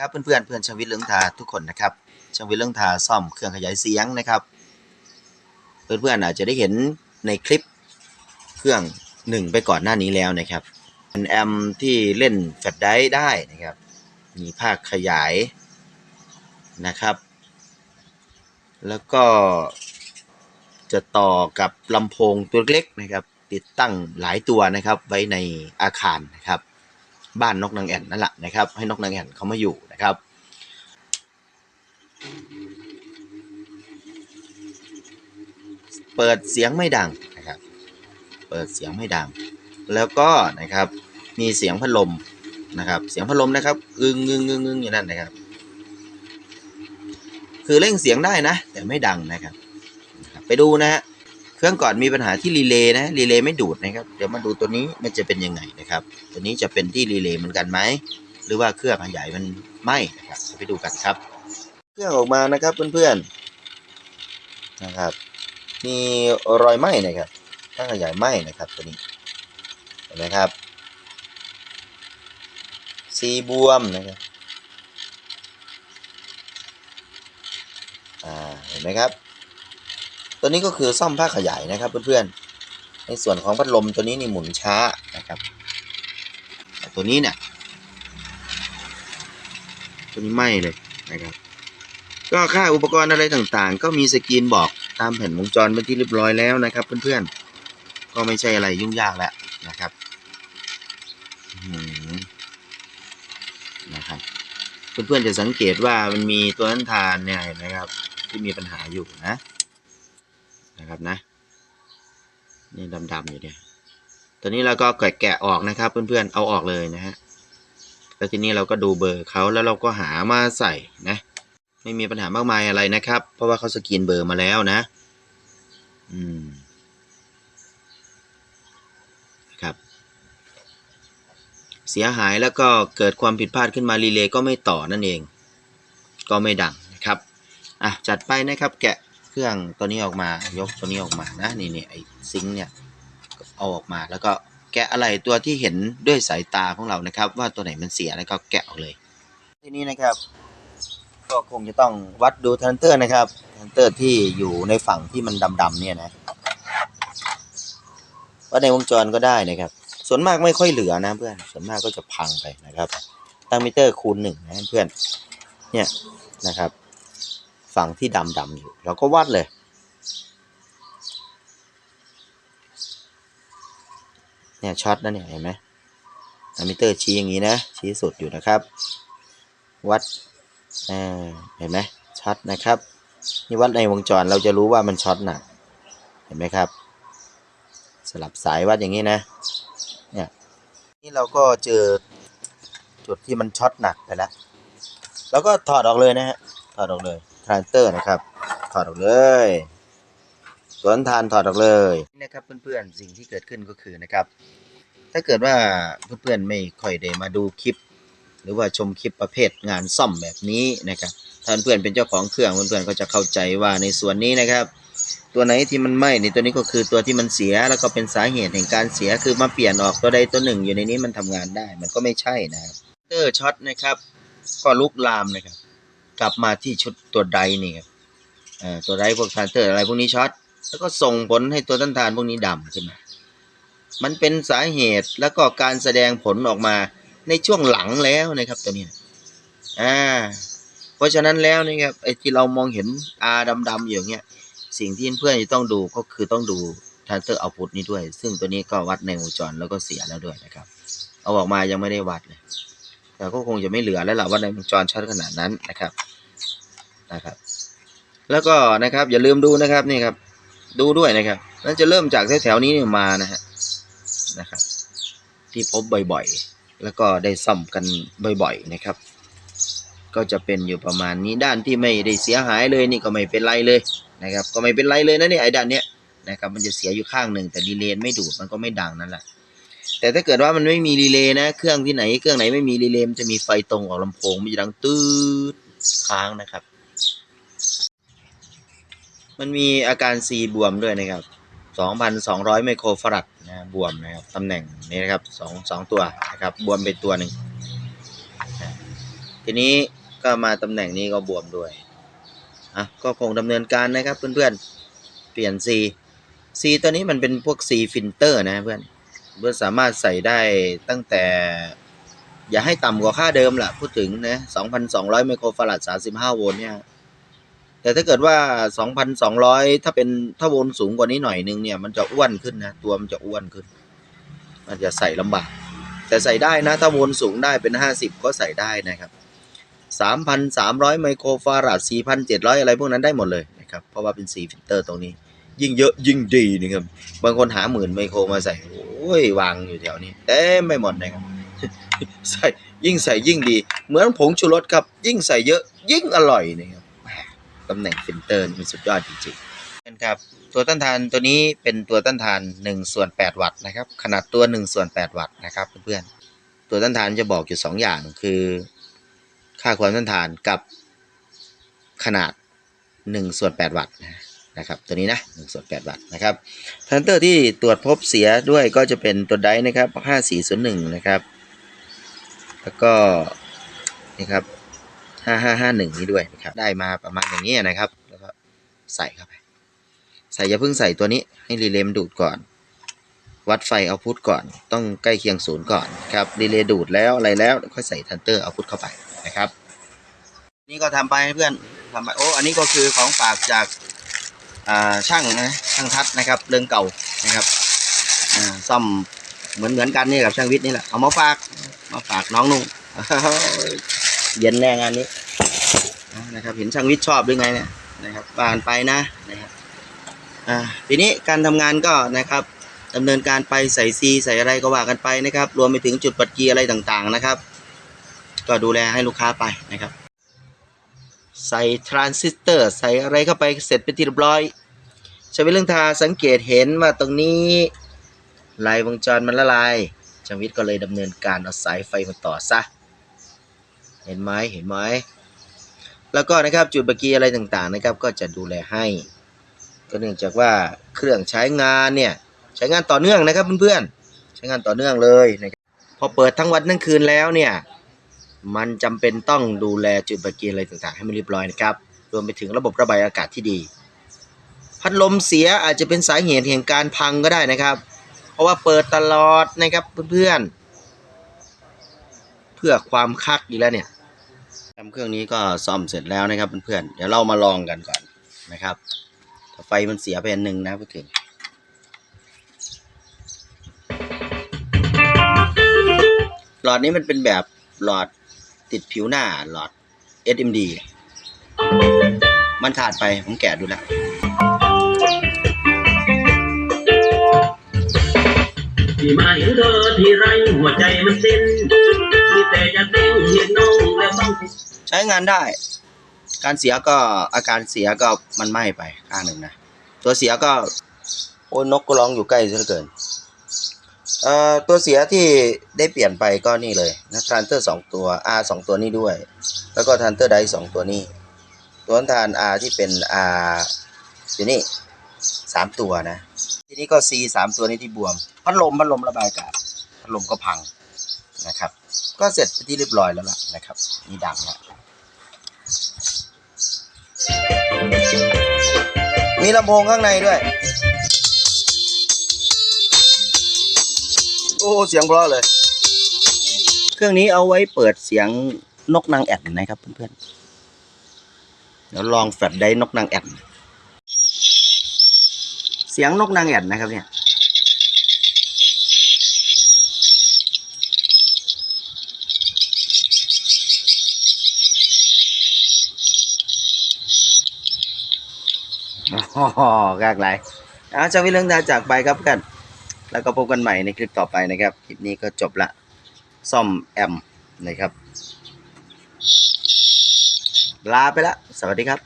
ครับเพื่อนๆเพื่อนช่างวิทย์เรื่องทาทุกคนนะครับช่างวิทย์เรื่องทาซ่อมเครื่องขยายเสียงนะครับ เพื่อนๆอนอาจจะได้เห็นในคลิปเครื่องหนึ่งไปก่อนหน้านี้แล้วนะครับเป็นแอมที่เล่นแฟลชไดรฟ์ได้นะครับ มีภาคขยายนะครับ แล้วก็จะต่อกับลำโพงตัวเล็กนะครับ ติดตั้งหลายตัวนะครับไว้ในอาคารนะครับ บ้านนกนางแอ่นนั่นแหละนะครับ ให้นกนางแอ่นเขามาอยู่นะครับ เปิดเสียงไม่ดังนะครับ เปิดเสียงไม่ดัง แล้วก็นะครับมีเสียงพัดลมนะครับ เสียงพัดลมนะครับอึงงึงงึงงึงอย่างนั้นนะครับ คือเร่งเสียงได้นะ แต่ไม่ดังนะครับ ไปดูนะฮะ เครื่องก่อนมีปัญหาที่รีเลย์นะรีเลย์ไม่ดูดนะครับเดี๋ยวมาดูตัวนี้มันจะเป็นยังไงนะครับ ตัวนี้จะเป็นที่รีเลย์เหมือนกันไหมหรือว่าเครื่องขยายมันไหมนะครับไปดูกันครับ เครื่องออกมานะครับเพื่อนๆนะครับ มีรอยไหม้นะครับเครื่องขยายไหม้นะครับตัวนี้เห็นไหมครับซีบวมนะครับอ่าเห็นไหมครับ ตัวนี้ก็คือซ่อมผ้าขยายนะครับเพื่อนๆ ในส่วนของพัดลมตัวนี้นี่หมุนช้านะครับตัวนี้เนี่ยตัวนี้ไหม้เลยนะครับ ก็ค่าอุปกรณ์อะไรต่างๆ ก็มีสกรีนบอกตามแผ่นวงจรเป็นที่เรียบร้อยแล้วนะครับ เพื่อนๆ ก็ไม่ใช่อะไรยุ่งยากแล้วนะครับนะครับ เพื่อนๆจะสังเกตว่ามันมีตัวนั้นทานเนี่ยเห็นไหมครับ ที่มีปัญหาอยู่นะ นะครับนะ นี่ดำๆอยู่เนี่ยตัวนี้เราก็แกะแกะออกนะครับ เพื่อนๆเอาออกเลยนะฮะแล้วทีนี้เราก็ดูเบอร์เขาแล้วเราก็หามาใส่นะ ไม่มีปัญหามากมายอะไรนะครับ เพราะว่าเขาสกรีนเบอร์มาแล้วนะ อืมครับ เสียหายแล้วก็เกิดความผิดพลาดขึ้นมารีเลย์ก็ไม่ต่อนั่นเอง ก็ไม่ดังนะครับ อะจัดไปนะครับแกะ เครื่องตัวนี้ออกมายกตัวนี้ออกมานะนี่นี่ไอซิงเนี่ยเอาออกมาแล้วก็แกะอะไรตัวที่เห็นด้วยสายตาของเรานะครับ ว่าตัวไหนมันเสียแล้วก็แกะออกเลย ทีนี้นะครับ ก็คงจะต้องวัดดูทันเตอร์นะครับทันเตอร์ที่อยู่ในฝั่งที่มันดำๆเนี่ยนะวัดในวงจรก็ได้นะครับ ส่วนมากไม่ค่อยเหลือนะเพื่อนส่วนมากก็จะพังไปนะครับตั้งมิเตอร์คูณหนึ่งนะเพื่อนเนี่ยนะครับ ฝั่งที่ดำดำอยู่เราก็วัดเลย เนี่ยช็อตนะเนี่ยเห็นไหมอะมิเตอร์ชี้อย่างนี้นะ ชี้สุดอยู่นะครับ วัดอ่าเห็นไหมช็อตนะครับนี่วัดในวงจรเราจะรู้ว่ามันช็อตหนักเห็นไหมครับ สลับสายวัดอย่างนี้นะเนี่ยนี่เราก็เจอจุดที่มันช็อตหนักไปแล้วแล้วก็ถอดออกเลยนะฮะถอดออกเลย รานเตอร์นะครับ ถอดออกเลยสวนทานถอดออกเลยนะครับเพื่อนๆสิ่งที่เกิดขึ้นก็คือนะครับ ถ้าเกิดว่าเพื่อนๆไม่ค่อยได้มาดูคลิป หรือว่าชมคลิปประเภทงานซ่อมแบบนี้นะครับท่านเพื่อนเป็นเจ้าของเครื่องเพื่อนๆก็จะเข้าใจว่าในส่วนนี้นะครับ ตัวไหนที่มันไหม้ในตัวนี้ก็คือตัวที่มันเสียแล้วก็เป็นสาเหตุแห่งการเสียคือมาเปลี่ยนออกตัวใดตัวหนึ่ง อยู่ในนี้มันทำงานได้ มันก็ไม่ใช่นะครับเตอร์ช็อตนะครับ ก็ลุกลามนะครับ กลับมาที่ชุดตัวไดนี่ครับตัวไดพวกทรานเตอร์อะไรพวกนี้ช็อตแล้วก็ส่งผลให้ตัวต้านทานพวกนี้ดำขึ้นมา มันเป็นสาเหตุแล้วก็การแสดงผลออกมาในช่วงหลังแล้วนะครับตัวนี้อ่าเพราะฉะนั้นแล้วนี่ครับไอ้ที่เรามองเห็นอาดำๆอย่างเงี้ยสิ่งที่เพื่อนๆจะต้องดูก็คือต้องดูทรานเตอร์เอาพุตนี้ด้วย ซึ่งตัวนี้ก็วัดในวงจรแล้วก็เสียแล้วด้วยนะครับ เอาออกมายังไม่ได้วัดเลย แต่ก็คงจะไม่เหลือแล้วล่ะว่าในวงจรชัดขนาดนั้นนะครับนะครับ แล้วก็นะครับอย่าลืมดูนะครับนี่ครับ ดูด้วยนะครับนั่นจะเริ่มจากแถวๆนี้นี่มานะฮะนะครับ ที่พบบ่อยๆ แล้วก็ได้ซ่อมกันบ่อยๆนะครับ ก็จะเป็นอยู่ประมาณนี้ด้านที่ไม่ได้เสียหายเลยนี่ก็ไม่เป็นไรเลยนะครับ ก็ไม่เป็นไรเลยนะเนี่ยไอ้ด้านเนี้ยนะครับมันจะเสียอยู่ข้างหนึ่งแต่รีเลยไม่ดูดมันก็ไม่ดังนั่นแหละ แต่ถ้าเกิดว่ามันไม่มีรีเลย์นะ เครื่องที่ไหน เครื่องไหนไม่มีรีเลย์มันจะมีไฟตรงออกลำโพงมันจะดังตืดค้างนะครับ มันมีอาการซีบวมด้วยนะครับ 2,200 ไมโครฟารัดนะบวมนะครับตำแหน่งนี้นะครับสองสองตัวนะครับ บวมไปตัวหนึ่งทีนี้ก็มาตำแหน่งนี้ก็บวมด้วยอะก็คงดำเนินการนะครับเพื่อนๆเปลี่ยน C C ตัวนี้มันเป็นพวก C filter นะเพื่อน เพื่อนสามารถใส่ได้ตั้งแต่ อย่าให้ต่ำกว่าค่าเดิมแหละพูดถึงนะ2,200 ไมโครฟาราด 35 โวลต์เนี่ย แต่ถ้าเกิดว่า 2,200 ถ้าเป็นถ้าโวลต์สูงกว่านี้หน่อยนึงเนี่ย มันจะอ้วนขึ้นนะ ตัวมันจะอ้วนขึ้น มันจะใส่ลำบาก แต่ใส่ได้นะ ถ้าโวลต์สูงได้เป็น 50 ก็ใส่ได้นะครับ3,300 ไมโครฟาราด 4,700 อะไรพวกนั้นได้หมดเลยนะครับ เพราะว่าเป็นสีฟิลเตอร์ตรงนี้ ยิ่งเยอะยิ่งดีนะครับ บางคนหาหมื่นไมโครมาใส่โอ้ ยวางอยู่แถวนี้เต็มไปหมดนะครับใส่ยิ่งใส่ยิ่งดี เหมือนผงชูรสครับ ยิ่งใส่เยอะยิ่งอร่อยนะครับตำแหน่งฟิลเตอร์นมันสุดยอดจริงๆนครับตัวต้านทานตัวนี้เป็นตัวต้านทาน1ส่วน8วัตต์นะครับ ขนาดตัว1ส่วน8วัตต์นะครับเพื่อนๆตัวต้านทานจะบอกอยู่ 2 อย่างคือ ค่าความต้านทานกับขนาด1ส่วน8วัตต์นะ นะครับตัวนี้นะ1ส่วน8วัตต์นะครับทันเตอร์ที่ตรวจพบเสียด้วยก็จะเป็นตัวไดนะครับ5401นะครับแล้วก็นี่ครับ5551 นี้ด้วยนะครับได้มาประมาณอย่างนี้นะครับ แล้วก็ใส่เข้าไป ใส่อย่าเพิ่งใส่ตัวนี้ให้รีเลย์มันดูดก่อน วัดไฟเอาพุทก่อน ต้องใกล้เคียงศูนย์ก่อนครับรีเลย์ดูดแล้วอะไรแล้วค่อยใส่ทันเตอร์เอาพุทเข้าไปนะครับ นี่ก็ทำไปให้เพื่อนทำไปโอ้อันนี้ก็คือของฝากจาก ช่างนะช่างทัศน์นะครับเรื่องเก่านะครับซ่อมเหมือนเหมือนกันนี่กับช่างวิทย์นี่แหละเอามาฝากมาฝากน้องนุ่งเย็นแน่งานนี้นะครับเห็นช่างวิทย์ชอบหรือไงเนี่ยนะครับบานไปนะนะครับทีนี้การทำงานก็นะครับดำเนินการไปใส่ซีใส่อะไรก็ว่ากันไปนะครับ รวมไปถึงจุดปัดกีอะไรต่างๆนะครับ ก็ดูแลให้ลูกค้าไปนะครับ ใส่ทรานซิสเตอร์ ใส่อะไรเข้าไปเสร็จเป็นที่เรียบร้อย ใช้เวลาทาสังเกตเห็นว่าตรงนี้ลายวงจรมันละลายชวิทย์ก็เลยดำเนินการเอาสายไฟมาต่อซะ เห็นไหมเห็นไหมแล้วก็นะครับจุดบกกีอะไรต่างๆนะครับก็จะดูแลให้ ก็เนื่องจากว่าเครื่องใช้งานเนี่ยใช้งานต่อเนื่องนะครับเพื่อนๆใช้งานต่อเนื่องเลยนะครับพอเปิดทั้งวันทั้งคืนแล้วเนี่ยมันจำเป็นต้องดูแลจุดบักกีอะไรต่างๆ ให้มันเรียบร้อยนะครับรวมไปถึงระบบระบายอากาศที่ดี พัดลมเสียอาจจะเป็นสาเหตุแห่งการพังก็ได้นะครับ เพราะว่าเปิดตลอดนะครับเพื่อนๆ เพื่อความคักอีกแล้วเนี่ยทำเครื่องนี้ก็ซ่อมเสร็จแล้วนะครับเพื่อนๆเดี๋ยวเรามาลองกันก่อนนะครับถ้าไฟมันเสียไปอันหนึ่งนะพูดถึงหลอดนี้มันเป็นแบบหลอดติดผิวหน้าหลอด SMD มันขาดไปผมแกะดูแล้ว ที่มาเห็นเธอที่ไรหัวใจมันเต้นมีแต่จะเต้นเห็นน้องแล้วต้องใช้งานได้ การเสียก็อาการเสียก็มันไหม้ไปข้างหนึ่งนะ ตัวเสียก็ โอ้นกก็ร้องอยู่ใกล้ซะเหลือเกินเอ่อตัวเสียที่ได้เปลี่ยนไปก็นี่เลยนะทรานเตอร์สองตัว R สองตัวนี้ด้วย แล้วก็ทรานเตอร์ไดสองตัวนี้ ตัวทาน R ที่เป็น R อยู่นี่สามตัวนะ ทีนี้ก็ C สามตัวนี้ที่บวม พัดลมพัดลมระบายอากาศพัดลมก็พังนะครับ ก็เสร็จไปที่เรียบร้อยแล้วล่ะนะครับ นี่ดังแล้วมีลำโพงข้างในด้วย โอ้เสียงเพราะเลย เครื่องนี้เอาไว้เปิดเสียงนกนางแอ่นนะครับเพื่อนๆเดี๋ยวลองแฟลชได้นกนางแอ่น เสียงนกนางแอ่นนะครับเนี่ยอ๋อกากไรเอาจากวิเรื่องดาจากไปครับกัน แล้วก็พบกันใหม่ในคลิปต่อไปนะครับ คลิปนี้ก็จบละ ซ่อมแอมนะครับ ลาไปละ สวัสดีครับ